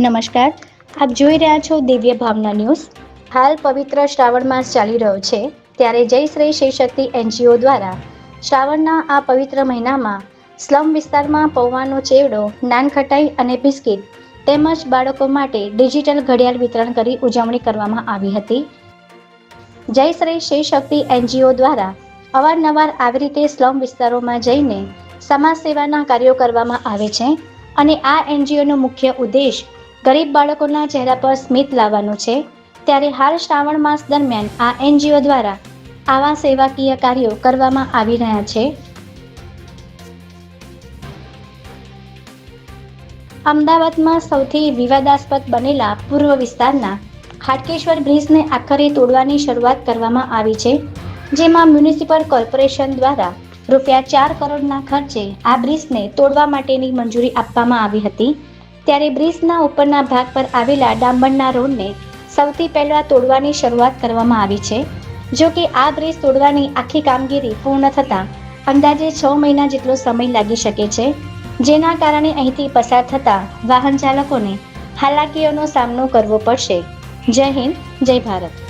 નમસ્કાર, આપ જોઈ રહ્યા છો દિવ્ય ભાવના ન્યૂઝ. હાલ પવિત્ર શ્રાવણ માસ ચાલી રહ્યો છે, ત્યારે જય શ્રી શ્રી શક્તિ એનજીઓ દ્વારા શ્રાવણના આ પવિત્ર મહિનામાં સ્લમ વિસ્તારમાં પૌવાનો ચેવડો નાનખટાઈ અને બિસ્કિટ તેમજ બાળકો માટે ડિજિટલ ઘડિયાળ વિતરણ કરી ઉજવણી કરવામાં આવી હતી. જય શ્રી શ્રી શક્તિ એનજીઓ દ્વારા અવારનવાર આવી રીતે સ્લમ વિસ્તારોમાં જઈને સમાજ સેવાના કાર્યો કરવામાં આવે છે અને આ એનજીઓનો મુખ્ય ઉદ્દેશ ગરીબ બાળકોના ચહેરા પર સ્મિત લાવવાનું છે, ત્યારે હાલ શ્રાવણ માસ દરમિયાન આ એનજીઓ દ્વારા આવા સેવાકીય કાર્યો કરવામાં આવી રહ્યા છે. અમદાવાદમાં સૌથી વિવાદાસ્પદ બનેલા પૂર્વ વિસ્તારના હાટકેશ્વર બ્રિજને આખરે તોડવાની શરૂઆત કરવામાં આવી છે, જેમાં મ્યુનિસિપલ કોર્પોરેશન દ્વારા રૂપિયા ચાર કરોડના ખર્ચે આ બ્રિજને તોડવા માટેની મંજૂરી આપવામાં આવી હતી. ત્યારે બ્રિજના ઉપરના ભાગ પર આવેલા ડાંબરના રોડને સૌથી પહેલા તોડવાની શરૂઆત કરવામાં આવી છે. જો કે આ બ્રિજ તોડવાની આખી કામગીરી પૂર્ણ થતાં અંદાજે છ મહિના જેટલો સમય લાગી શકે છે. જેના કારણે અહીંથી પસાર થતા વાહન ચાલકોને હાલાકીઓનો સામનો કરવો પડશે. જય હિન્દ, જય ભારત.